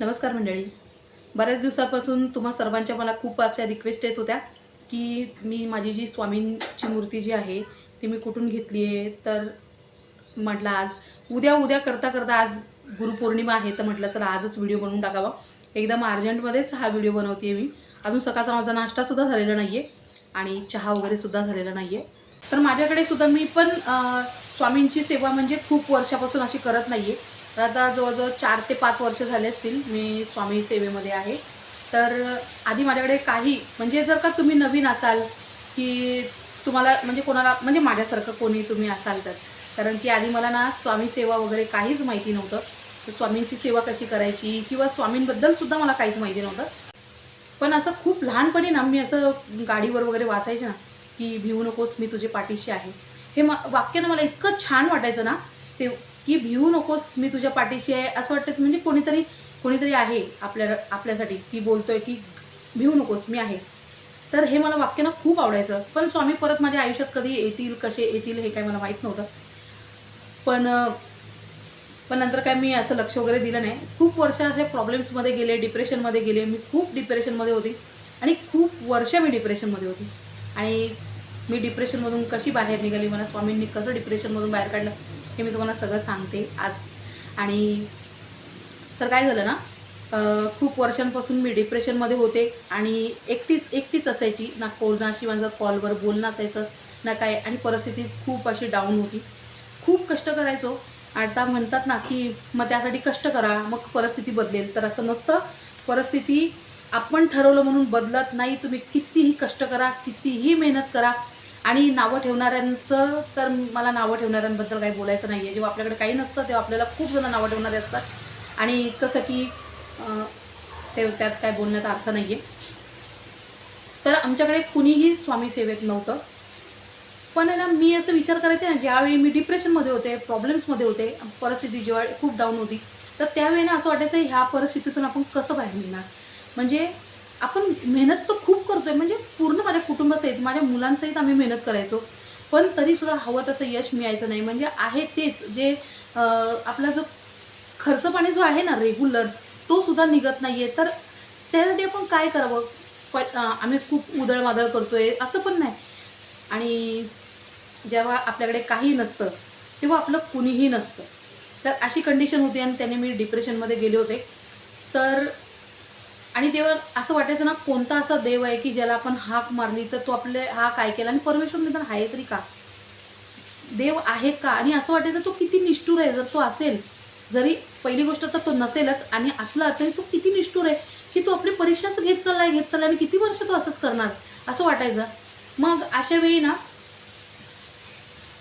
नमस्कार मंडळी. बऱ्याच दिवसापासून तुम्हा सर्वांच्या मला खूप अशा रिक्वेस्ट येत होत्या की मी माझी जी स्वामींची मूर्ती जी आहे ती मी कुठून घेतली आहे? तर म्हटलं आज उद्या उद्या करता करता आज गुरुपौर्णिमा आहे तर म्हटलं चला आजच व्हिडिओ बनवून टाकावा. एकदम अर्जंटमध्येच हा व्हिडिओ बनवते मी. अजून सकाळचा माझा नाश्तासुद्धा झालेला नाही आहे आणि चहा वगैरे सुद्धा झालेला नाही आहे तर माझ्याकडे सुद्धा मी पण स्वामींची सेवा म्हणजे खूप वर्षापासून अशी करत नाही आहे तर आता जवळजवळ चार ते पाच वर्ष झाले असतील मी स्वामी सेवेमध्ये आहे. तर आधी माझ्याकडे काही म्हणजे जर का तुम्ही नवीन असाल की तुम्हाला म्हणजे कोणाला म्हणजे माझ्यासारखं कोणी तुम्ही असाल तर. कारण की आधी मला ना स्वामी सेवा वगैरे काहीच माहिती नव्हतं. तर स्वामींची सेवा कशी करायची किंवा स्वामींबद्दल सुद्धा मला काहीच माहिती नव्हतं. पण असं खूप लहानपणी ना मी असं गाडीवर वगैरे वाचायचे ना की भिवू नकोस मी तुझे पाठीशी आहे. हे म वाक्य ना मला इतकं छान वाटायचं ना ते की भिवू नकोस मी तुझ्या पाठीशी आहे. असं वाटतं की म्हणजे कोणीतरी कोणीतरी आहे आपल्या आपल्यासाठी की बोलतोय की भिवू नकोस मी आहे. तर हे मला वाक्य ना खूप आवडायचं. पण स्वामी परत माझ्या आयुष्यात कधी येतील कसे येतील हे काय मला माहीत नव्हतं. पण पण नंतर काय मी असं लक्ष वगैरे दिलं नाही. खूप वर्ष असे प्रॉब्लेम्समध्ये गेले डिप्रेशनमध्ये गेले. मी खूप डिप्रेशनमध्ये होती. आणि खूप वर्ष मी डिप्रेशनमध्ये होती. आणि मी डिप्रेशनमधून कशी बाहेर निघाली? मला स्वामींनी कसं डिप्रेशनमधून बाहेर काढलं? हे मी तुम्हाला सगळं सांगते आज. आणि तर काय झालं ना खूप वर्षांपासून मी डिप्रेशनमध्ये होते आणि एकटीच एकटीच असायची. ना कोणाशी माझं कॉलवर बोलणं असायचं ना काय. आणि परिस्थिती खूप अशी डाऊन होती. खूप कष्ट करायचो. आता म्हणतात ना की मग त्यासाठी कष्ट करा मग परिस्थिती बदलेल. तर असं नसतं. परिस्थिती आपण ठरवलं म्हणून बदलत नाही. तुम्ही कितीही कष्ट करा कितीही मेहनत करा आणि नावं ठेवणाऱ्यांचं तर मला नावं ठेवणाऱ्यांबद्दल काही बोलायचं नाही आहे जेव्हा आपल्याकडे काही नसतं तेव्हा आपल्याला खूप जण नावं ठेवणारे असतात. आणि कसं की ते त्यात काय बोलण्यात अर्थ नाही आहे तर आमच्याकडे कुणीही स्वामी सेवेत नव्हतं. पण ना मी असं विचार करायचे ना ज्यावेळी मी डिप्रेशनमध्ये होते प्रॉब्लेम्समध्ये होते परिस्थिती जेव्हा खूप डाऊन होती तर त्यावेळी ना असं वाटायचं ह्या परिस्थितीतून आपण कसं बाहेर निघणार? म्हणजे आपण मेहनत तर खूप करतोय म्हणजे पूर्ण माझ्या कुटुंबासहित माझ्या मुलांसहित आम्ही मेहनत करायचो. पण तरीसुद्धा हवं तसं यश मिळायचं नाही. म्हणजे आहे तेच जे आपला जो खर्च पाणी जो आहे ना रेग्युलर तो सुद्धा निघत नाही आहे तर त्यासाठी आपण काय करावं? प आम्ही खूप उदळमादळ करतोय असं पण नाही. आणि जेव्हा आपल्याकडे काही नसतं तेव्हा आपलं कुणीही नसतं. तर अशी कंडिशन होती आणि त्याने मी डिप्रेशनमध्ये गेले होते. तर आणि तेव्हा असं वाटायचं ना कोणता असा देव आहे की ज्याला आपण हाक मारली तर तो आपले हाक काय केला आणि परमेश्वर निदान आहे तरी का? देव आहे का? आणि असं वाटायचं तो किती निष्ठुर आहे जर तो असेल जरी पहिली गोष्ट तर तो नसेलच आणि असला तरी तो किती निष्ठुर आहे की तो आपली परीक्षाच घेत चाललाय घेत चाललाय आणि किती वर्ष तो असंच करणार? असं वाटायचं. मग अशा वेळी ना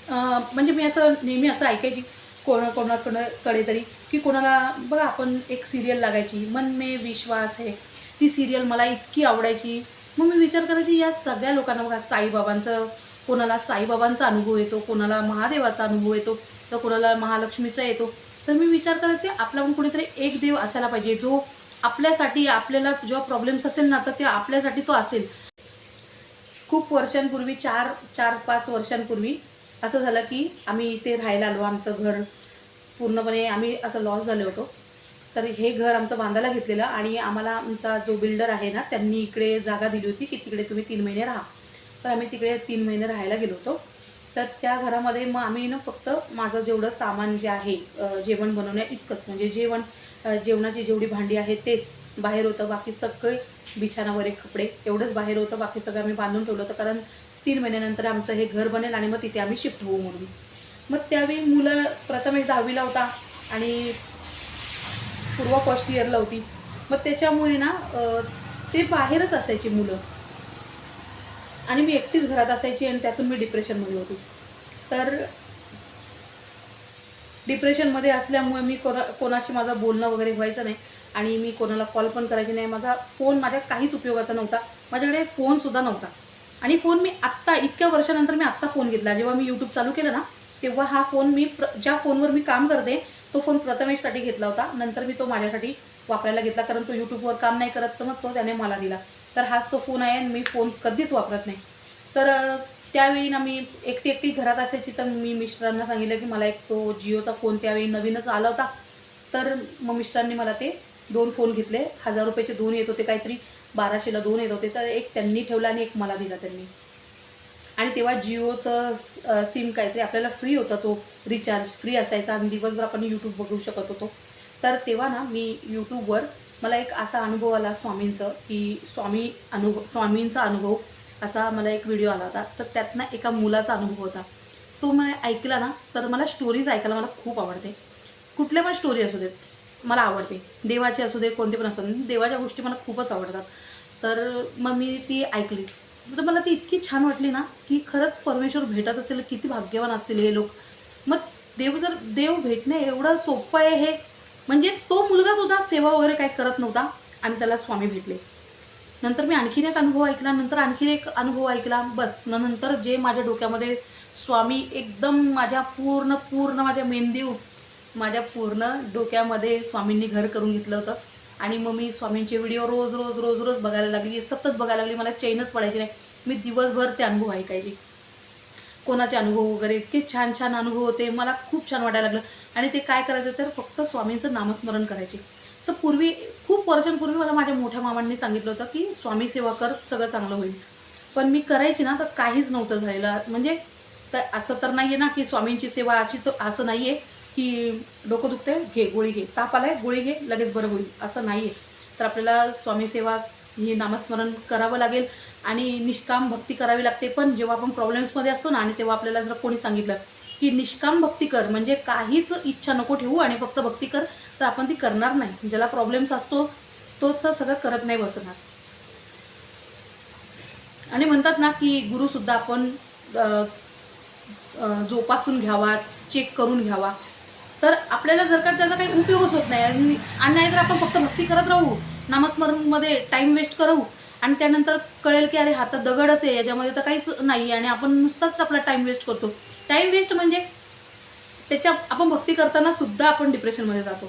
म्हणजे मी असं नेहमी असं ऐकायची कोणा कोणाकडे तरी की कोणाला बघा आपण एक सिरियल लागायची मन मे विश्वास आहे ती सिरियल मला इतकी आवडायची. मग मी विचार करायची या सगळ्या लोकांना बघा साईबाबांचं कोणाला साईबाबांचा अनुभव येतो कोणाला महादेवाचा अनुभव येतो तर कोणाला महालक्ष्मीचा येतो. तर मी विचार करायचे आपल्याकडून कुणीतरी एक देव असायला पाहिजे जो आपल्यासाठी आपल्याला जेव्हा प्रॉब्लेम्स असेल ना तर ते आपल्यासाठी तो असेल. खूप वर्षांपूर्वी चार चार पाच वर्षांपूर्वी असं झालं की आम्ही इथे राहायला आलो आमचं घर पूर्णपणे आम्ही असं लॉस झालो होतो. तर हे घर आमचं बांधायला घेतलेलं आणि आम्हाला आमचा जो बिल्डर आहे ना त्यांनी इकडे जागा दिली होती की तिकडे तुम्ही तीन महिने राहा. तर आम्ही तिकडे तीन महिने राहायला गेलो होतो. तर त्या घरामध्ये मग आम्ही ना फक्त माझं जेवढं सामान जे आहे जेवण बनवण्या इतकंच. म्हणजे जेवण जेवणाची जेवढी भांडी आहे तेच. बाहेर होतं बाकी सगळे बिछाना वगैरे कपडे. एवढंच बाहेर होतं बाकी सगळं आम्ही बांधून ठेवलं होतं. कारण तीन महिन्यानंतर आमचं हे घर बनेल आणि मग तिथे आम्ही शिफ्ट होऊ म्हणून. मग त्यावेळी मुलं प्रथमेश दहावीला होता आणि पूर्व फर्स्ट इयरला होती. मग त्याच्यामुळे ना ते बाहेरच असायची मुलं. आणि मी एकटीच घरात असायची आणि त्यातून मी डिप्रेशनमध्ये होती. तर डिप्रेशनमध्ये असल्यामुळे मी कोणा कोणाशी माझं बोलणं वगैरे व्हायचं नाही आणि मी कोणाला कॉल पण करायची नाही. माझा फोन माझ्या काहीच उपयोगाचा नव्हता. माझ्याकडे फोनसुद्धा नव्हता. आणि फोन मी आत्ता इतक्या वर्षानंतर मी आत्ता फोन घेतला. जेव्हा मी यूट्यूब चालू केलं ना तेव्हा हा फोन मी प्र ज्या फोनवर मी काम करते तो फोन प्रथमेशसाठी घेतला होता. नंतर मी तो माझ्यासाठी वापरायला घेतला कारण तो यूट्यूबवर काम नाही करत तर मग तो त्याने मला दिला. तर हाच तो फोन आहे आणि मी फोन कधीच वापरत नाही. तर त्यावेळी ना मी एकटी एकटी घरात असायची तर मी मिस्टरांना सांगितलं की मला एक तो जिओचा फोन त्यावेळी नवीनच आला होता. तर मग मिस्टरांनी मला ते दोन फोन घेतले. हजार रुपयाचे दोन येत होते काहीतरी. बाराशेला दोन येत होते तर एक त्यांनी ठेवला आणि एक मला दिला त्यांनी. आणि तेव्हा जिओचं सिम काहीतरी आपल्याला फ्री होता तो रिचार्ज फ्री असायचा आणि दिवसभर आपण यूट्यूब बघू शकत होतो. तर तेव्हा ना मी यूट्यूबवर मला एक असा अनुभव आला स्वामींचं की स्वामी अनुभव स्वामींचा अनुभव असा मला एक व्हिडिओ आला होता. तर त्यातनं एका मुलाचा अनुभव होता. तो मला ऐकला ना तर मला स्टोरीज ऐकायला मला खूप आवडते. कुठल्या पण स्टोरी असू देत. मला आवडते. देवाची असू दे कोणते पण असू दे. देवाच्या गोष्टी मला खूपच आवडतात. तर मग मी ती ऐकली. तर मला ती इतकी छान वाटली ना की खरंच परमेश्वर भेटत असेल किती भाग्यवान असतील हे लोक. मग देव जर देव भेटणे एवढं सोपं आहे हे म्हणजे तो मुलगा सुद्धा सेवा वगैरे काही करत नव्हता आणि त्याला स्वामी भेटले. नंतर मी आणखीन एक अनुभव ऐकला नंतर आणखीन एक अनुभव ऐकला. बस न नंतर जे माझ्या डोक्यामध्ये स्वामी एकदम माझ्या पूर्ण पूर्ण माझ्या मेंदी माझ्या पूर्ण डोक्यामध्ये स्वामींनी घर करून घेतलं होतं. आणि मग मी स्वामींचे व्हिडिओ रोज रोज रोज रोज बघायला लागली. सतत बघायला लागली. मला चैनच पडायची नाही. मी दिवसभर ते अनुभव ऐकायचे. कोणाचे अनुभव वगैरे इतके छान छान अनुभव होते. मला खूप छान वाटायला लागलं. आणि ते काय करायचं तर फक्त स्वामींचं नामस्मरण करायचे. तर पूर्वी खूप वर्षांपूर्वी मला माझ्या मोठ्या मामांनी सांगितलं होतं की स्वामी सेवा कर सगळं चांगलं होईल. पण मी करायची ना तर काहीच नव्हतं झालेलं. म्हणजे तर असं तर नाही आहे ना की स्वामींची सेवा अशी तर असं नाही आहे की डोकं दुखते घे गोळी घे. ताप आलाय गोळी घे लगेच बरं होईल. असं नाही आहे तर आपल्याला स्वामी सेवा नामस्मरण करावं लागेल आणि निष्काम भक्ती करावी लागते. पण जेव्हा आपण प्रॉब्लेम्समध्ये असतो ना आणि तेव्हा आपल्याला जर कोणी सांगितलं की निष्काम भक्ती कर म्हणजे काहीच इच्छा नको ठेवू आणि फक्त भक्ती कर तर आपण ती करणार नाही. ज्याला प्रॉब्लेम्स असतो तोच सगळं करत नाही बसणार. आणि म्हणतात ना की गुरुसुद्धा आपण जोपासून घ्यावा चेक करून घ्यावा. तर आपल्याला जर का त्याचा काही उपयोगच होत नाही. आणि आणि नाही तर आपण फक्त भक्ती करत राहू. नामस्मरणमध्ये टाईम वेस्ट करू. आणि त्यानंतर कळेल की अरे हा तर दगडच आहे. याच्यामध्ये तर काहीच नाही आणि आपण नुसताच आपला टाईम वेस्ट करतो. टाईम वेस्ट म्हणजे त्याच्या आपण भक्ती करताना सुद्धा आपण डिप्रेशनमध्ये जातो.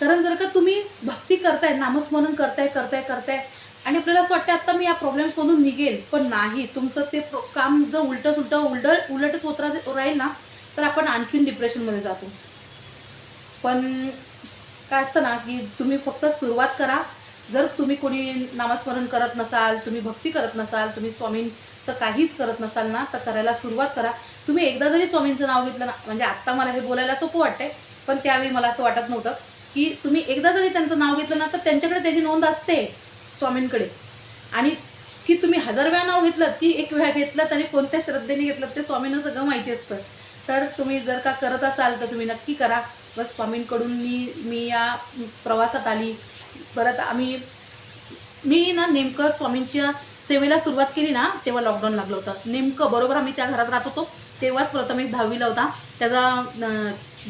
कारण जर का तुम्ही भक्ती करताय नामस्मरण करताय करताय करताय आणि आपल्याला असं वाटतं आता मी या प्रॉब्लेम्समधून निघेल. पण नाही. तुमचं ते प्रो- काम जर उलटं सुलटं उलट उलटच होत राहील ना तर आपण आणखीन डिप्रेशनमध्ये जातो. पण काय असतं ना की तुम्ही फक्त सुरुवात करा. जर तुम्ही कोणी नामस्मरण करत नसाल तुम्ही भक्ती करत नसाल तुम्ही स्वामींचं काहीच करत नसाल ना तर करायला सुरुवात करा. तुम्ही एकदा जरी स्वामींचं नाव घेतलं ना म्हणजे आत्ता मला हे बोलायला सोपं वाटतंय पण त्यावेळी मला असं वाटत नव्हतं की तुम्ही एकदा जरी त्यांचं नाव घेतलं ना तर त्यांच्याकडे त्याची नोंद असते स्वामींकडे. आणि की तुम्ही हजार वेळा नाव घेतलं की एक वेळा घेतलं आणि कोणत्या श्रद्धेने घेतलं ते स्वामींना सगळं माहिती असतं. तर तुम्ही जर का करत असाल तर तुम्ही नक्की करा. बस स्वामींकडून मी मी या प्रवासात आली. परत आम्ही मी ना नेमकं स्वामींच्या सेवेला सुरुवात केली ना तेव्हा लॉकडाऊन लागलं होतं. नेमकं बरोबर आम्ही त्या घरात राहत होतो तेव्हाच प्रथमेश दहावीला होता. त्याचा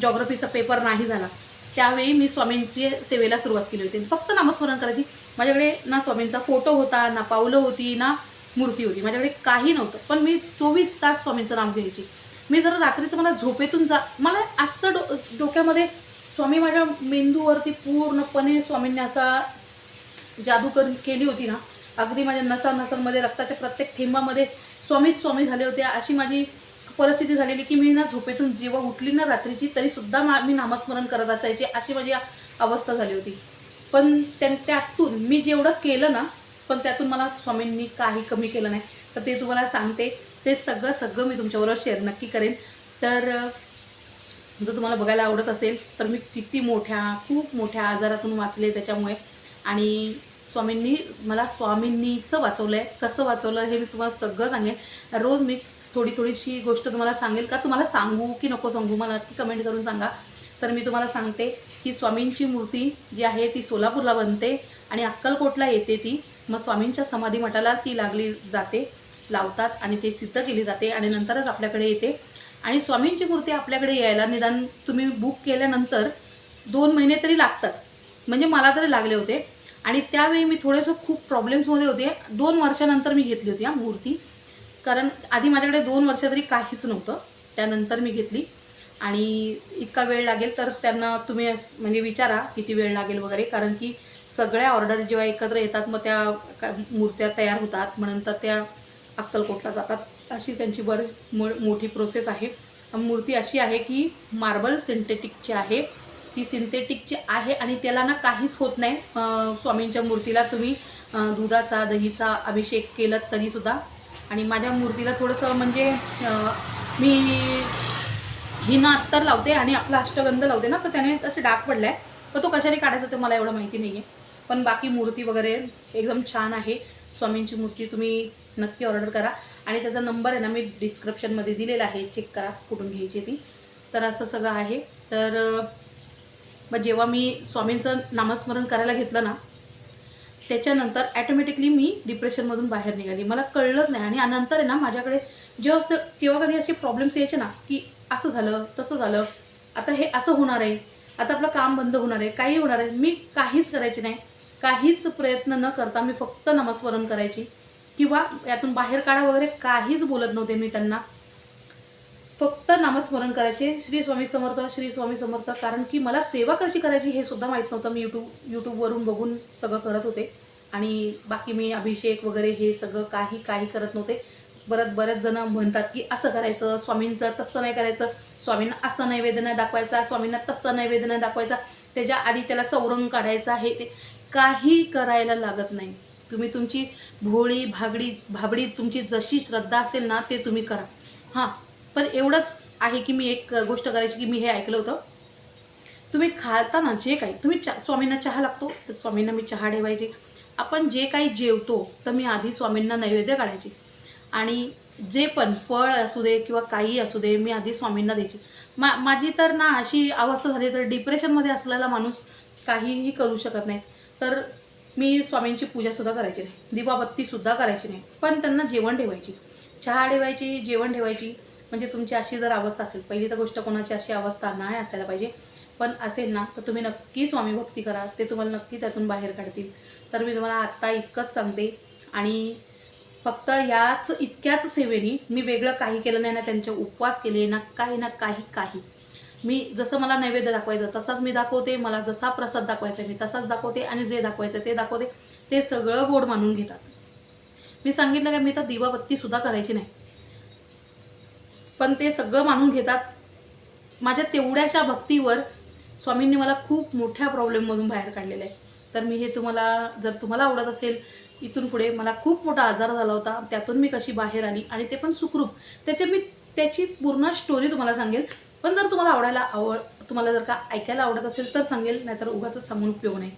जॉग्रफीचा पेपर नाही झाला. त्यावेळी मी स्वामींची सेवेला सुरुवात केली होती. फक्त नामस्मरण करायची. माझ्याकडे ना स्वामींचा फोटो होता ना पावलं होती ना मूर्ती होती. माझ्याकडे काही नव्हतं. पण मी चोवीस तास स्वामींचं नाम घ्यायची. मी जर रात्रीचं मला झोपेतून जा. मला असं डो डोक्यामध्ये स्वामी माझ्या मेंदूवरती पूर्णपणे स्वामींनी असा जादू कर केली होती ना अगदी माझ्या नसा नसांमध्ये रक्ताच्या प्रत्येक थेंबामध्ये स्वामीच स्वामी झाले होते. अशी माझी परिस्थिती झालेली की मी ना झोपेतून जेव्हा उठली ना रात्रीची तरीसुद्धा मा मी नामस्मरण करत असायचे. अशी माझी अवस्था झाली होती. पण त्या त्यातून मी जेवढं केलं ना पण त्यातून मला स्वामींनी काही कमी केलं नाही. तर ते तुम्हाला सांगते. ते सगळं सगळं मी तुमच्याबरोबर शेअर नक्की करेन. तर जर तुम्हाला बघायला आवडत असेल तर मी किती मोठ्या खूप मोठ्या आजारातून वाचले त्याच्यामुळे. आणि स्वामींनी मला स्वामींनीचं वाचवलं आहे कसं वाचवलं हे मी तुम्हाला सगळं सांगेन. रोज मी थोडी थोडीशी गोष्ट तुम्हाला सांगेल का? तुम्हाला सांगू की नको सांगू? मला नक्की कमेंट करून सांगा. तर मी तुम्हाला सांगते की स्वामींची मूर्ती जी आहे ती सोलापूरला बनते आणि अक्कलकोटला येते ती. मग स्वामींच्या समाधी मठाला ती लागली जाते लावतात आणि ते सिद्ध केली जाते आणि नंतरच आपल्याकडे येते. आणि स्वामींची मूर्ती आपल्याकडे यायला निदान तुम्ही बुक केल्यानंतर दोन महिने तरी लागतात. म्हणजे मला तरी लागले होते. आणि त्यावेळी मी थोडेसं खूप प्रॉब्लेम्समध्ये होते. दोन वर्षानंतर मी घेतली होती हा मूर्ती. कारण आधी माझ्याकडे दोन वर्ष तरी काहीच नव्हतं. त्यानंतर मी घेतली. आणि इतका वेळ लागेल तर त्यांना तुम्ही म्हणजे विचारा किती वेळ लागेल वगैरे. कारण की सगळ्या ऑर्डर जेव्हा एकत्र येतात मग त्या मूर्त्या तयार होतात. म्हणून तर त्या अक्कलकोटला जातात. अशी त्यांची बरीच मो मोठी प्रोसेस आहे. मूर्ती अशी आहे की मार्बल सिंथेटिकची आहे. ती सिंथेटिकची आहे आणि त्याला ना काहीच होत नाही. स्वामींच्या मूर्तीला तुम्ही दुधाचा दहीचा अभिषेक केलं तरीसुद्धा आणि माझ्या मूर्तीला थोडंसं म्हणजे मी हिना अत्तर लावते आणि आपला अष्टगंध लावते ना तर त्याने तसं डाग आहे पण तो कशाने काढायचा ते मला एवढं माहिती नाही आहे पण बाकी मूर्ती वगैरे एकदम छान आहे. स्वामींची मूर्ती तुम्ही नक्की ऑर्डर करा. आणि त्याचा नंबर आहे ना मी डिस्क्रिप्शनमध्ये दिलेला आहे. चेक करा कुठून घ्यायची ती. तर असं सगळं आहे. तर मग जेव्हा मी स्वामींचं नामस्मरण करायला घेतलं ना त्याच्यानंतर ॲटोमॅटिकली मी डिप्रेशनमधून बाहेर निघाली. मला कळलंच नाही. आणि नंतर आहे ना माझ्याकडे जेव्हा असं जेव्हा कधी असे प्रॉब्लेम्स यायचे ना की असं झालं तसं झालं आता हे असं होणार आहे आता आपलं काम बंद होणार आहे काही होणार आहे मी काहीच करायचे नाही. काहीच प्रयत्न न करता मी फक्त नामस्मरण करायची. किंवा यातून बाहेर काढा वगैरे काहीच बोलत नव्हते मी त्यांना. फक्त नामस्मरण करायचे. श्री स्वामी समर्थ श्री स्वामी समर्थ. कारण की मला सेवा कशी करायची हे सुद्धा माहीत नव्हतं. मी यूट्यूब यूट्यूबवरून बघून सगळं करत होते. आणि बाकी मी अभिषेक वगैरे हे सगळं काही काही करत नव्हते. बरं बरेच जण म्हणतात की असं करायचं स्वामींचं तसं नाही करायचं. स्वामींना असं नैवेद्य दाखवायचा स्वामींना तसं नैवेद्य दाखवायचा. त्याच्या आधी त्याला चौरंग काढायचा आहे ते. काही करायला लागत नाही. तुम्ही तुमची भोळी भागडी भाबडी तुमची जशी श्रद्धा असेल ना ते तुम्ही करा. हां पण एवढंच आहे की मी एक गोष्ट करायची की मी हे ऐकलं होतं. तुम्ही खाताना जे काही तुम्ही चा स्वामींना चहा लागतो तर स्वामींना मी चहा ठेवायचे. आपण जे काही जेवतो तर मी आधी स्वामींना नैवेद्य काढायचे. आणि जे पण फळ असू दे किंवा काही असू दे मी आधी स्वामींना द्यायची. मा माझी तर ना अशी अवस्था झाली तर डिप्रेशनमध्ये असलेला माणूस काहीही करू शकत नाही. तर मी स्वामींची पूजासुद्धा करायची नाही. दिवाबत्तीसुद्धा करायची नाही. पण त्यांना जेवण ठेवायची. चहा ठेवायची जेवण ठेवायची. म्हणजे तुमची अशी जर अवस्था असेल पहिली तर गोष्ट कोणाची अशी अवस्था नाही असायला पाहिजे. पण असेल ना तर तुम्ही नक्की स्वामी भक्ती करा. ते तुम्हाला नक्की त्यातून बाहेर काढतील. तर मी तुम्हाला आत्ता इतकंच सांगते. आणि फक्त याच इतक्याच सेवेनी मी वेगळं काही केलं नाही ना त्यांचे उपवास केले ना काही ना काही काही. मी जसं मला नैवेद्य दाखवायचं तसाच मी दाखवते मला जसा प्रसाद दाखवायचा मी तसाच दाखवते आणि जे दाखवायचं ते दाखवते. ते सगळं गोड मानून घेतात. मी सांगितलं का मी तर दिवाबत्तीसुद्धा करायची नाही. पण ते सगळं मानून घेतात. माझ्या तेवढ्याशा भक्तीवर स्वामींनी मला खूप मोठ्या प्रॉब्लेममधून बाहेर काढलेलं आहे. तर मी हे तुम्हाला जर तुम्हाला आवडत असेल इथून पुढे मला खूप मोठा आजार झाला होता त्यातून मी कशी बाहेर आली आणि ते पण सुखरूप. त्याचे मी त्याची पूर्ण स्टोरी तुम्हाला सांगेल. पण जर तुम्हाला आवडायला आवड तुम्हाला जर का ऐकायला आवडत असेल तर सांगेल नाहीतर उगाच सांगून उपयोग नाही.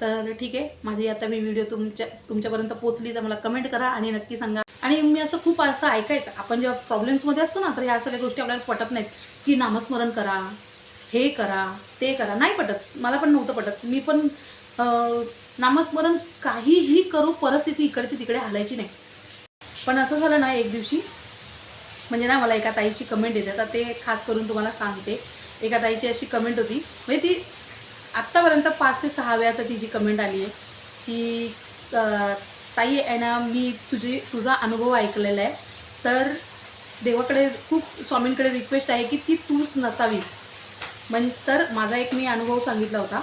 तर ठीक आहे माझी आता मी व्हिडिओ तुमच्या तुमच्यापर्यंत पोचली तर मला कमेंट करा आणि नक्की सांगा. आणि मी असं खूप असं ऐकायचं. आपण जेव्हा प्रॉब्लेम्समध्ये असतो ना तर ह्या सगळ्या गोष्टी आपल्याला पटत नाहीत. की नामस्मरण करा हे करा ते करा. नाही पटत. मला पण नव्हतं पटत. मी पण नामस्मरण काहीही करू परिस्थिती इकडची तिकडे हलायची नाही. पण असं झालं ना एक दिवशी म्हणजे ना मला एका ताईची कमेंट येते. आता ते खास करून तुम्हाला सांगते. एका ताईची अशी कमेंट होती. म्हणजे ती आत्तापर्यंत पाच ते सहा वेळा तर तिची कमेंट आली आहे. की ताई आहे ना मी तुझी तुझा अनुभव ऐकलेला आहे. तर देवाकडे खूप स्वामींकडे रिक्वेस्ट आहे की ती तूच नसावीस. म्हण तर माझा एक मी अनुभव सांगितला होता.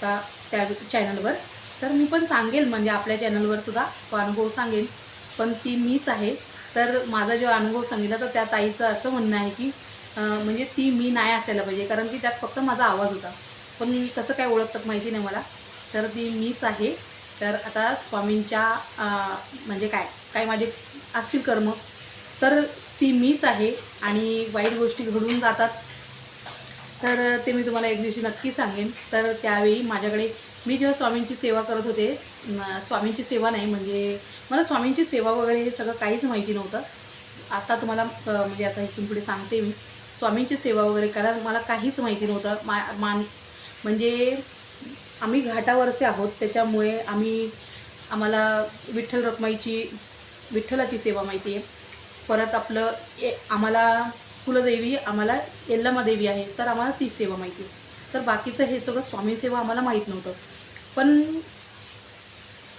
त्या त्या चॅनलवर तर मी पण सांगेल म्हणजे आपल्या चॅनलवर सुद्धा तो अनुभव सांगेल. पण ती मीच आहे. तर माझा जो अनुभव सांगितला तर त्या ताईचं असं म्हणणं आहे की म्हणजे ती मी नाही असायला पाहिजे कारण की त्यात फक्त माझा आवाज होता. पण कसं काय ओळखतात माहिती नाही मला. तर ती मीच आहे. तर आता स्वामींच्या म्हणजे काय काय माझे असतील कर्म तर ती मीच आहे आणि वाईट गोष्टी घडून जातात. तर ते मी तुम्हाला एक दिवशी नक्की सांगेन. तर त्यावेळी माझ्याकडे मी जेव्हा स्वामींची सेवा करत होते स्वामींची सेवा नाही म्हणजे मला स्वामींची सेवा वगैरे हे सगळं काहीच माहिती नव्हतं. आता तुम्हाला म्हणजे आता इथून पुढे सांगते मी. स्वामींची सेवा वगैरे करा मला काहीच माहिती नव्हतं. मा मान म्हणजे आम्ही घाटावरचे आहोत. त्याच्यामुळे आम्ही आम्हाला विठ्ठल रखमाईची विठ्ठलाची सेवा माहिती आहे. परत आपलं ए आम्हाला कुलदेवी आम्हाला यल्लमा देवी आहे. तर आम्हाला ती सेवा माहिती आहे. तर बाकीचं हे सगळं स्वामी सेवा आम्हाला माहीत नव्हतं. पण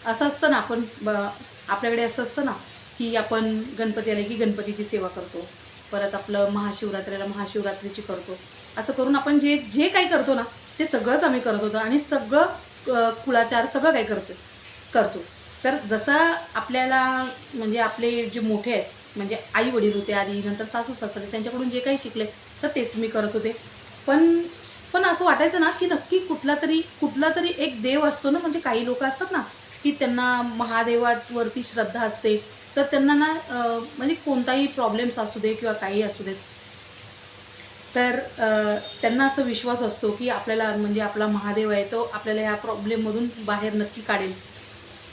असं असतं ना आपण ब आपल्याकडे असं असतं ना की आपण गणपती आले की गणपतीची सेवा करतो. परत आपलं महाशिवरात्रीला महाशिवरात्रीची करतो. असं करून आपण जे जे काही करतो ना ते सगळंच आम्ही करत होतो आणि सगळं कुळाचार सगळं काही करतो करतो. तर जसा आपल्याला म्हणजे आपले जे मोठे आहेत म्हणजे आई वडील होते आधी नंतर सासू सासरे त्यांच्याकडून जे काही शिकले तर तेच मी करत होते. पण पण असं वाटायचं ना की नक्की कुठला तरी कुठला तरी एक देव असतो ना म्हणजे काही लोक असतात ना की त्यांना महादेवावरती श्रद्धा असते तर त्यांना ना म्हणजे कोणताही प्रॉब्लेम्स असू दे किंवा काही असू देत. तर त्यांना असं विश्वास असतो की आपल्याला म्हणजे आपला महादेव आहे तो आपल्याला ह्या प्रॉब्लेममधून बाहेर नक्की काढेल.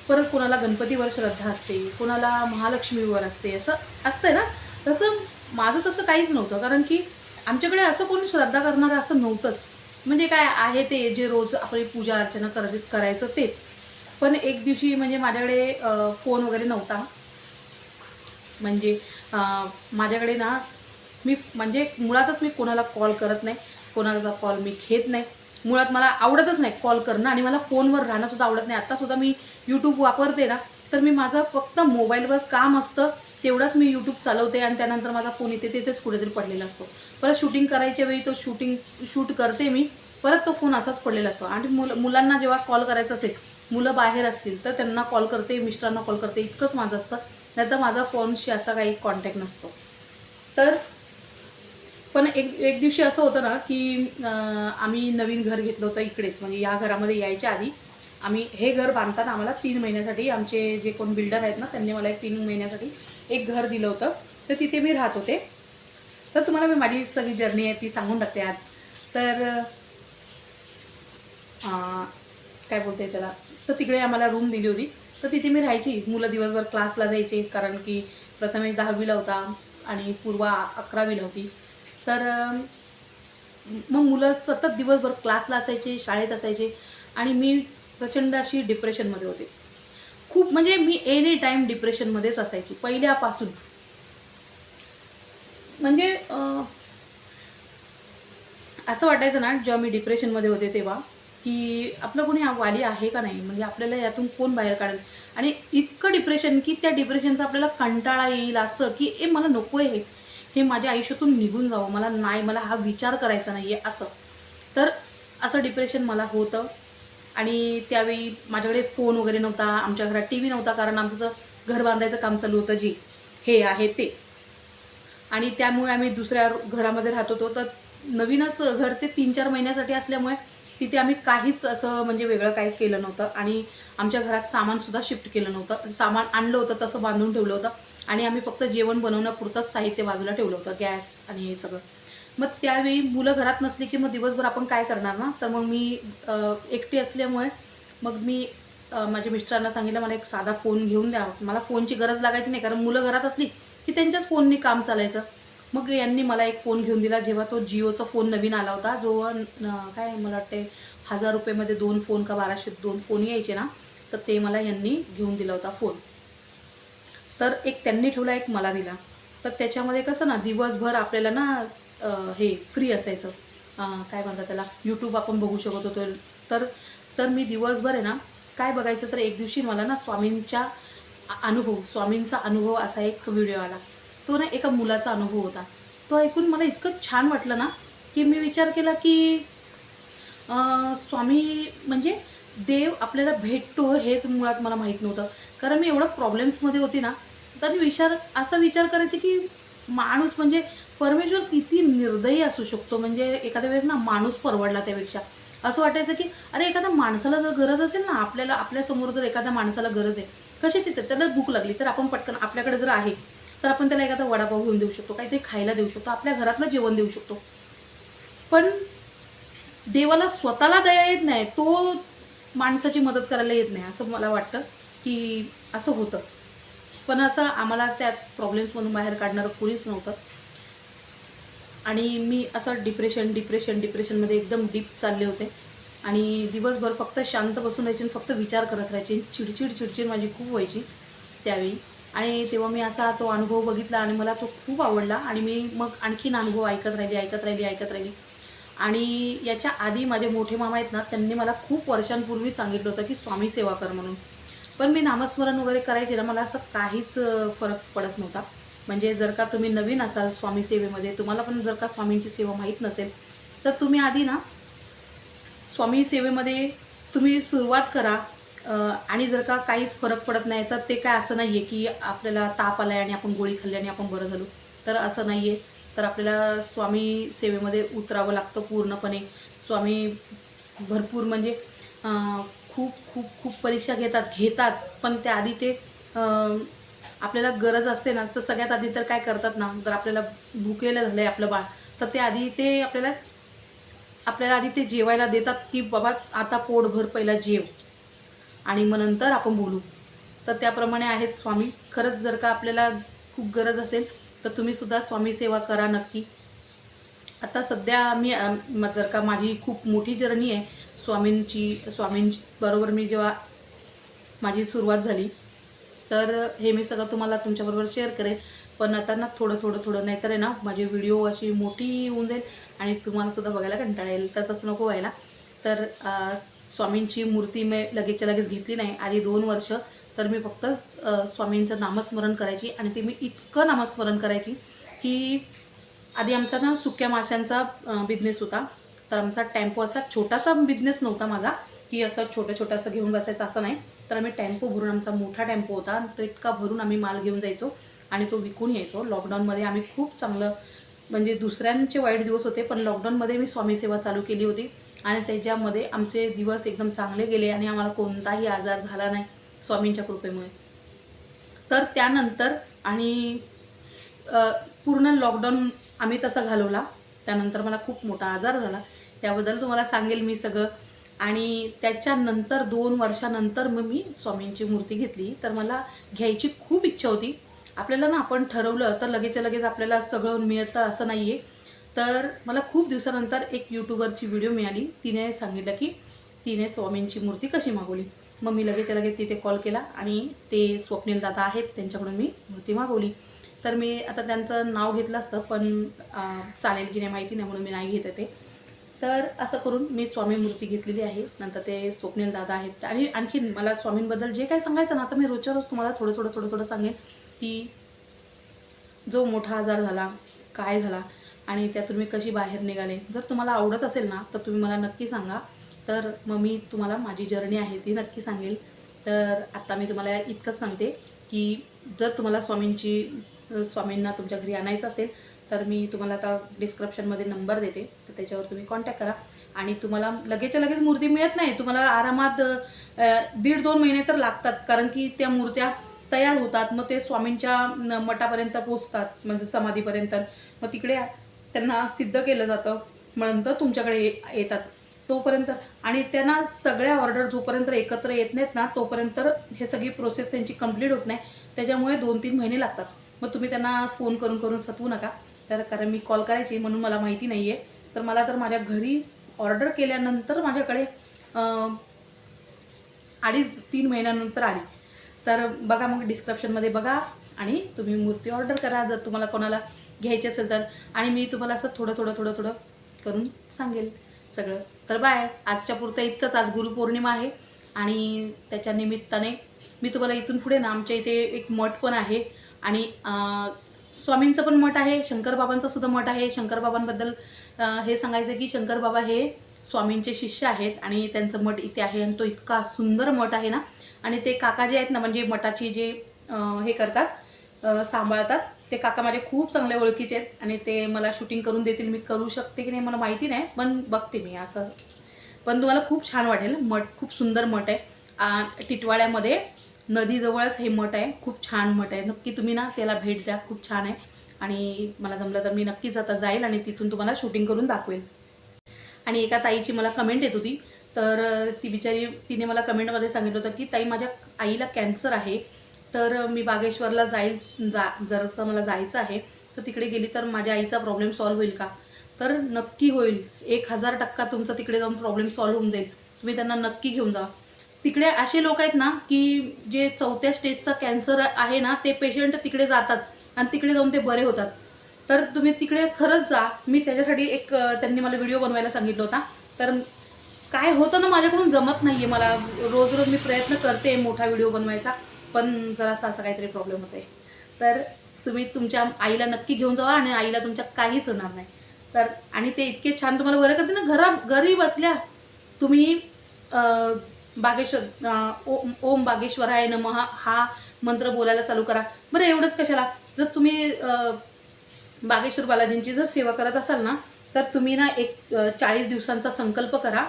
परत कोणाला गणपतीवर श्रद्धा असते कोणाला महालक्ष्मीवर असते असं असतंय ना. तसं माझं तसं काहीच नव्हतं कारण की आमच्याकडे असं कोणी श्रद्धा करणारं असं नव्हतंच. म्हणजे काय आहे ते जे रोज आपली पूजा अर्चना करायचं तेच. पण एक दिवशी म्हणजे माझ्याकडे फोन वगैरे नव्हता. म्हणजे माझ्याकडे ना मी म्हणजे मुळातच मी कोणाला कॉल करत नाही. कोणाचा कॉल मी घेत नाही. मुळात मला आवडतच नाही कॉल करणं आणि मला फोनवर राहणं सुद्धा आवडत नाही. आत्तासुद्धा मी यूट्यूब वापरते ना तर मी माझं फक्त मोबाईलवर काम असतं तेवढाच मी यूट्यूब चालवते आणि त्यानंतर माझा फोन येते तिथेच कुठेतरी पडलेला असतो. परत शूटिंग करायच्या वेळी तो शूटिंग शूट करते मी परत तो फोन असाच पडलेला असतो. आणि मुल मुलांना जेव्हा कॉल करायचा असेल मुलं बाहेर असतील तर त्यांना कॉल करते मिस्टरांना कॉल करते इतकंच माझं असतं. नाही तर माझा फोनशी असा काही कॉन्टॅक्ट नसतो. तर पण एक एक दिवशी असं होतं ना की आम्ही नवीन घर घेतलं होतं इकडेच. म्हणजे या घरामध्ये यायच्या आधी आम्ही हे घर बांधताना आम्हाला तीन महिन्यासाठी आमचे जे कोण बिल्डर आहेत ना त्यांनी मला एक तीन महिन्यासाठी एक घर दिलं होतं. तर तिथे मी राहत होते. तर तुम्हाला मी माझी सगळी जर्नी आहे ती सांगून टाकते आज. तर काय बोलते त्याला? तर तिकडे आम्हाला रूम दिली होती. तर तिथे मी राहायची. मुलं दिवसभर क्लासला जायचे कारण की प्रथमेश दहावीला होता आणि पूर्वा अकरावीला होती. तर मग मुलं सतत दिवसभर क्लासला असायचे शाळेत असायचे आणि मी प्रचंड अशी डिप्रेशनमध्ये होते. खूप म्हणजे मी एनी टाईम डिप्रेशनमध्येच असायची पहिल्यापासून. म्हणजे असं वाटायचं ना जेव्हा मी डिप्रेशनमध्ये होते तेव्हा की आपलं कोणी वाली आहे का नाही? म्हणजे आपल्याला यातून कोण बाहेर काढेल? आणि इतकं डिप्रेशन की त्या डिप्रेशनचा आपल्याला कंटाळा येईल असं की ए मला नको आहे हे माझ्या आयुष्यातून निघून जावं. मला नाही मला हा विचार करायचा नाही आहे असं. तर असं डिप्रेशन मला होतं. आणि त्यावेळी माझ्याकडे फोन वगैरे नव्हता. आमच्या घरात टी व्ही नव्हता कारण आमचं घर बांधायचं काम चालू होतं जी हे आहे ते. आणि त्यामुळे आम्ही दुसऱ्या घरामध्ये राहत होतो. तर नवीनच घर ते तीन चार महिन्यासाठी असल्यामुळे तिथे आम्ही काहीच असं म्हणजे वेगळं काही केलं नव्हतं. आणि आमच्या घरात सामानसुद्धा शिफ्ट केलं नव्हतं. सामान आणलं होतं तसं बांधून ठेवलं होतं. आणि आम्ही फक्त जेवण बनवण्यापुरतंच साहित्य बाजूला ठेवलं होतं गॅस आणि हे सगळं. मग त्यावेळी मुलं घरात नसली की मग दिवसभर आपण काय करणार ना? तर मग मी एकटी असल्यामुळे मग मी माझ्या मिस्टरांना सांगितलं मला एक साधा फोन घेऊन द्या. मला फोनची गरज लागायची नाही कारण मुलं घरात असली की त्यांच्याच फोननी काम चालायचं. मग यांनी मला एक फोन घेऊन दिला. जेव्हा तो जिओचा फोन नवीन आला होता जो काय मला वाटते हजार रुपयेमध्ये दोन फोन का बाराशे दोन फोन यायचे ना तर ते मला यांनी घेऊन दिला होता फोन तर एक त्यांनी ठेवला एक मला दिला. तर त्याच्यामध्ये कसं ना दिवसभर आपल्याला ना हे फ्री असायचं. काय म्हणतात त्याला यूट्यूब आपण बघू शकत होतो. तर तर मी दिवसभर आहे ना काय बघायचं तर एक दिवशी मला ना स्वामींच्या अनुभव स्वामींचा अनुभव असा एक व्हिडिओ आला. तो ना एका मुलाचा अनुभव होता. तो ऐकून मला इतकं छान वाटलं ना की मी विचार केला की स्वामी म्हणजे देव आपल्याला भेटतो हेच मुळात मला माहीत नव्हतं. कारण मी एवढं प्रॉब्लेम्समध्ये होती ना तर मी विचार असा विचार करायचे की माणूस म्हणजे परमेश्वर किती निर्दयी असू शकतो. म्हणजे एखाद्या वेळेस ना माणूस परवडला त्यापेक्षा. असं वाटायचं की अरे एखाद्या माणसाला जर गरज असेल ना आपल्याला आपल्यासमोर जर एखाद्या माणसाला गरज आहे कशाची तर त्याला भूक लागली तर आपण पटकन आपल्याकडे जर आहे तर आपण त्याला एखादा वडापाव घेऊन देऊ शकतो काहीतरी खायला देऊ शकतो आपल्या घरातलं जेवण देऊ शकतो. पण देवाला स्वतःला दया येत नाही तो माणसाची मदत करायला येत नाही असं मला वाटतं की असं होतं. पण असं आम्हाला त्या प्रॉब्लेम्समधून बाहेर काढणारं कोणीच नव्हतं. आणि मी असं डिप्रेशन डिप्रेशन डिप्रेशनमध्ये एकदम डीप चालले होते. आणि दिवसभर फक्त शांत बसून राहायचे आणि फक्त विचार करत राहायचे चिडचिड चिडचिड माझी खूप व्हायची त्यावेळी. आणि तेव्हा मी असा तो अनुभव बघितला आणि मला तो खूप आवडला. आणि मी मग आणखीन अनुभव ऐकत राहिली ऐकत राहिली ऐकत राहिली. आणि याच्या आधी माझे मोठे मामा आहेत ना त्यांनी मला खूप वर्षांपूर्वी सांगितलं होतं की स्वामी सेवा कर म्हणून. पण मी नामस्मरण वगैरे करायचे ना मला असं काहीच फरक पडत नव्हता. म्हणजे जर का तुम्ही नवीन असाल स्वामी सेवेमध्ये तुम्हाला पण जर का स्वामींची सेवा माहीत नसेल तर तुम्ही आधी ना स्वामी सेवेमध्ये तुम्ही सुरुवात करा. आणि जर का काहीच फरक पडत नाही तर ते काय असं नाही आहे की आपल्याला ताप आलाय आणि आपण गोळी खाल्ली आणि आपण बरं झालो. तर असं नाही आहे तर आपल्याला स्वामी सेवेमध्ये उतरावं लागतं पूर्णपणे. स्वामी भरपूर म्हणजे खूप खूप खूप परीक्षा घेतात घेतात. पण त्याआधी ते आपल्याला गरज असते ना तर सगळ्यात आधी तर काय करतात ना जर आपल्याला भुकेलं झालं आहे आपलं बाळ तर ते आधी ते आपल्याला आपल्याला आधी ते जेवायला देतात की बाबा आता पोटभर पहिला जेव. आणि मग नंतर आपण बोलू. तर त्याप्रमाणे आहेत स्वामी. खरंच जर का आपल्याला खूप गरज असेल तर तुम्हीसुद्धा स्वामीसेवा स्वामी सेवा करा नक्की. आता सध्या मी जर का माझी खूप मोठी जर्नी आहे स्वामींची स्वामींची बरोबर मी जेव्हा माझी सुरुवात झाली तर हे मी सगळं तुम्हाला तुमच्याबरोबर शेअर करेन पण आता ना थोडं थोडं थोडं नाहीतर आहे ना माझी व्हिडिओ अशी मोठी होऊन जाईल आणि तुम्हालासुद्धा बघायला कंटाळा येईल. तर तसं नको व्हायला. तर स्वामींची मूर्ती मी लगेचच्या लगेच घेतली नाही. आधी दोन वर्ष तर मी फक्त स्वामींचं नामस्मरण करायची आणि ते मी इतकं नामस्मरण करायची की आधी आमचा ना सुक्या माशांचा बिझनेस होता. तर आमचा टेम्पो असा छोटासा बिझनेस नव्हता माझा की असं छोटं छोटं असं घेऊन बसायचं असं नाही. तर आम्ही टेम्पो भरून आमचा मोठा टेम्पो होता. तो इतका भरून आम्ही माल घेऊन जायचो आणि तो विकून यायचो. लॉकडाऊनमध्ये आम्ही खूप चांगलं म्हणजे दुसऱ्यांचे वाईट दिवस होते पण लॉकडाऊनमध्ये मी स्वामी सेवा चालू केली होती. आणि त्याच्यामध्ये आमचे दिवस एकदम चांगले गेले आणि आम्हाला कोणताही आजार झाला नाही स्वामींच्या कृपेमुळे. तर त्यानंतर आणि पूर्ण लॉकडाऊन आम्ही तसा घालवला. त्यानंतर मला खूप मोठा आजार झाला. त्याबद्दल तुम्हाला सांगेल मी सगळं. आणि त्याच्यानंतर दोन वर्षानंतर मग मी स्वामींची मूर्ती घेतली. तर मला घ्यायची खूप इच्छा होती. आपल्याला ना आपण ठरवलं तर लगेचच्या लगेच आपल्याला सगळं मिळतं असं नाही आहे तर मला खूप दिवसानंतर एक यूट्यूबरची व्हिडिओ मिळाली. तिने सांगितलं की तिने स्वामींची मूर्ती कशी मागवली. मग मी लगेचच्या लगेच तिथे कॉल केला आणि ते स्वप्नील दादा आहेत त्यांच्याकडून मी मूर्ती मागवली. तर मी आता त्यांचं नाव घेतलं असतं पण चालेल की नाही माहिती नाही म्हणून मी नाही घेत आहे ते. तर असं करून मी स्वामी मूर्ती घेतलेली आहे. नंतर ते स्वप्नील दादा आहेत. आणि आणखी मला स्वामींबद्दल जे काही सांगायचं ना आता मी रोजच्या रोज तुम्हाला थोडं थोडं थोडं थोडं सांगेन की जो मोठा आजार झाला काय झाला आणि त्यातून मी कशी बाहेर निघाले. जर तुम्हाला आवडत असेल ना तर तुम्ही मला नक्की सांगा. तर मग मी तुम्हाला माझी जर्नी आहे ती नक्की सांगेल. तर आत्ता मी तुम्हाला इतकंच सांगते की जर तुम्हाला स्वामींची स्वामींना तुमच्या घरी आणायचं असेल तर मी तुम्हाला आता डिस्क्रिप्शनमध्ये नंबर देते. तर त्याच्यावर तुम्ही कॉन्टॅक्ट करा. आणि तुम्हाला लगेचच्या लगेच मूर्ती मिळत नाही. तुम्हाला आरामात दीड दोन महिने तर लागतात. कारण की त्या मूर्त्या तयार होतात. मग ते स्वामींच्या न- मठापर्यंत पोचतात म्हणजे समाधीपर्यंत. मग तिकडे त्यांना सिद्ध केलं जातं. मग नंतर तुमच्याकडे ये- येतात. तोपर्यंत आणि त्यांना सगळ्या ऑर्डर जोपर्यंत एकत्र येत नाहीत ना तोपर्यंत हे सगळी प्रोसेस त्यांची कंप्लीट होत नाही. त्याच्यामुळे दोन तीन महिने लागतात. मग तुम्ही त्यांना फोन करून करून सतवू नका. तर कारण मी कॉल करायची म्हणून मला माहिती नाही आहे तर मला तर माझ्या घरी ऑर्डर केल्यानंतर माझ्याकडे अडीच तीन महिन्यानंतर आली. तर बघा मग डिस्क्रिप्शनमध्ये बघा आणि तुम्ही मूर्ती ऑर्डर करा जर तुम्हाला कोणाला घ्यायची असेल तर. आणि मी तुम्हाला असं थोडं थोडं थोडं थोडं करून सांगेल सगळं. तर बाय आजच्या पुरतं इतकंच. आज गुरुपौर्णिमा आहे आणि त्याच्या निमित्ताने मी तुम्हाला इथून पुढे ना आमच्या इथे एक मठ पण आहे. आणि स्वामींचं पण मठ आहे शंकरबाबांचं सुद्धा मठ आहे. शंकरबाबांबद्दल हे सांगायचं की शंकरबाबा हे स्वामींचे शिष्य आहेत आणि त्यांचं मठ इथे आहे आणि तो इतका सुंदर मठ आहे ना. आणि ते काका जे आहेत ना म्हणजे मठाची जे हे करतात सांभाळतात ते काका माझे खूप चांगले ओळखीचे आहेत आणि ते मला शूटिंग करून देतील मी करू शकते की नाही मला माहिती नाही पण बघते मी असं. पण तुम्हाला खूप छान वाटेल मठ खूप सुंदर मठ आहे. टिटवाळ्यामध्ये नदीजवळच हे मठ आहे खूप छान मठ आहे. नक्की तुम्ही ना त्याला भेट द्या खूप छान आहे. आणि मला जमलं तर मी नक्कीच आता जाईल आणि तिथून तुम्हाला शूटिंग करून दाखवेल. आणि एका ताईची मला कमेंट येत होती. तर ती बिचारी तिने मला कमेंटमध्ये सांगितलं होतं की ताई माझ्या आईला कॅन्सर आहे. तर मी बागेश्वरला जाईल जा जरचं मला जायचं आहे तर तिकडे गेली तर माझ्या आईचा प्रॉब्लेम सॉल्व्ह होईल का? तर नक्की होईल. एक हजार टक्का तुमचा तिकडे जाऊन प्रॉब्लेम सॉल्व्ह होऊन जाईल. तुम्ही त्यांना नक्की घेऊन जा. तिकडे असे लोक आहेत ना की जे चौथ्या स्टेजचा कॅन्सर आहे ना ते पेशंट तिकडे जातात आणि तिकडे जाऊन ते बरे होतात. तर तुम्ही तिकडे खरंच जा. मी त्याच्यासाठी एक त्यांनी मला व्हिडिओ बनवायला सांगितलं होता. तर काय होतं ना माझ्याकडून जमत नाही आहे मला रोज रोज मी प्रयत्न करते मोठा व्हिडिओ बनवायचा. पण जरासा असा काहीतरी प्रॉब्लेम होते आहे तर तुम्ही तुमच्या आईला नक्की घेऊन जावा आणि आईला तुमच्या काहीच होणार नाही. तर आणि ते इतके छान तुम्हाला बरं करते ना घरा घरी बसल्या तुम्ही बागेश्वर ओ ओम ओम बागेश्वराय नमः हा मंत्र बोलायला चालू करा. बरं एवढंच कशाला? जर तुम्ही बागेश्वर बालाजींची जर सेवा करत असाल ना तर तुम्ही ना एक चाळीस दिवसांचा संकल्प करा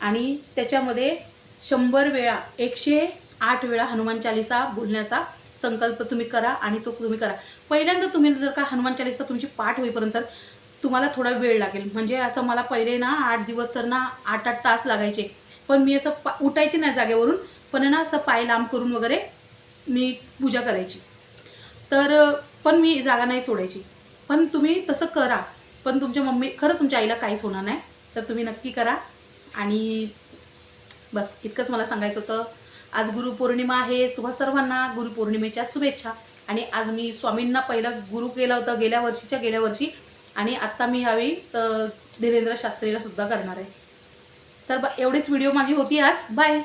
आणि त्याच्यामध्ये शंभर वेळा एकशे आठ वेळा हनुमान चालिसा बोलण्याचा संकल्प तुम्ही करा आणि तो तुम्ही करा. पहिल्यांदा तुम्ही जर का हनुमान चालिसा तुमची पाठ होईपर्यंत तुम्हाला थोडा वेळ लागेल. म्हणजे असं मला पहिले ना आठ दिवस तर ना आठ आठ तास लागायचे. पण मी असं पा उठायचे नाही जागेवरून. पण ना असं पाय लांब करून वगैरे मी पूजा करायची. तर पण मी जागा नाही सोडायची. पण तुम्ही तसं करा. पण तुमच्या मम्मी खरं तुमच्या आईला काहीच होणार नाही. तर तुम्ही नक्की करा. आणि बस इतकंच मला सांगायचं होतं. आज गुरुपौर्णिमा आहे. तुम्हा सर्वांना गुरुपौर्णिमेच्या शुभेच्छा. आणि आज मी स्वामींना पहिलं गुरु केलं होतं गेल्या वर्षीच्या गेल्या वर्षी. आणि आत्ता मी यावेळी धीरेंद्र शास्त्रीला सुद्धा करणार आहे. तर एवढीच व्हिडिओ माझी होती आज. बाय.